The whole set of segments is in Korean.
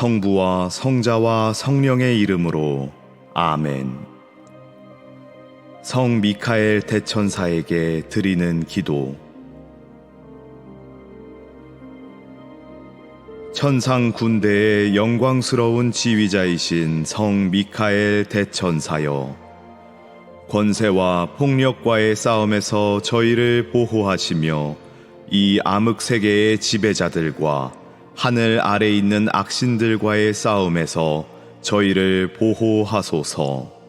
성부와 성자와 성령의 이름으로 아멘. 성 미카엘 대천사에게 드리는 기도. 천상 군대의 영광스러운 지휘자이신 성 미카엘 대천사여. 권세와 폭력과의 싸움에서 저희를 보호하시며 이 암흑 세계의 지배자들과 하늘 아래 있는 악신들과의 싸움에서 저희를 보호하소서.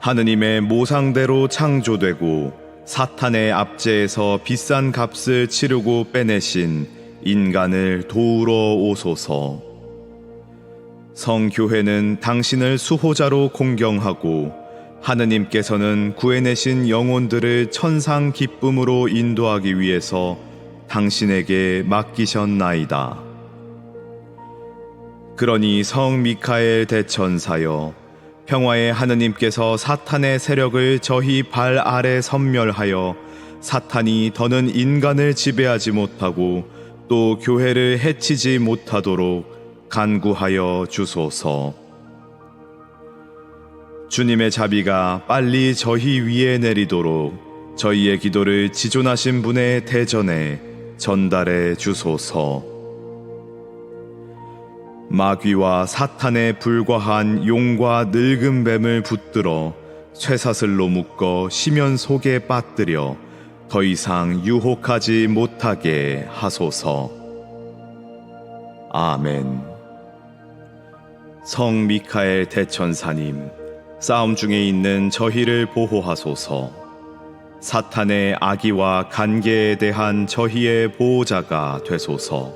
하느님의 모상대로 창조되고 사탄의 압제에서 비싼 값을 치르고 빼내신 인간을 도우러 오소서. 성교회는 당신을 수호자로 공경하고 하느님께서는 구해내신 영혼들을 천상 기쁨으로 인도하기 위해서 당신에게 맡기셨나이다. 그러니 성 미카엘 대천사여 평화의 하느님께서 사탄의 세력을 저희 발 아래 섬멸하여 사탄이 더는 인간을 지배하지 못하고 또 교회를 해치지 못하도록 간구하여 주소서. 주님의 자비가 빨리 저희 위에 내리도록 저희의 기도를 지존하신 분의 대전에 전달해 주소서. 마귀와 사탄에 불과한 용과 늙은 뱀을 붙들어 쇠사슬로 묶어 시면 속에 빠뜨려 더 이상 유혹하지 못하게 하소서. 아멘. 성 미카엘 대천사님, 싸움 중에 있는 저희를 보호하소서. 사탄의 악의와 간계에 대한 저희의 보호자가 되소서.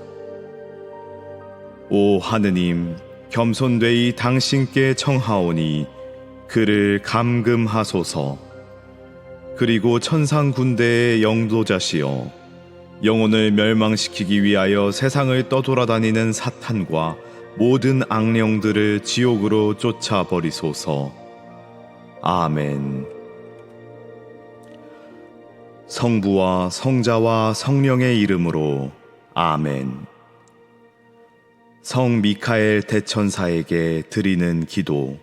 오 하느님, 겸손되이 당신께 청하오니 그를 감금하소서. 그리고 천상 군대의 영도자시여, 영혼을 멸망시키기 위하여 세상을 떠돌아다니는 사탄과 모든 악령들을 지옥으로 쫓아버리소서. 아멘. 성부와 성자와 성령의 이름으로 아멘. 성 미카엘 대천사에게 드리는 기도.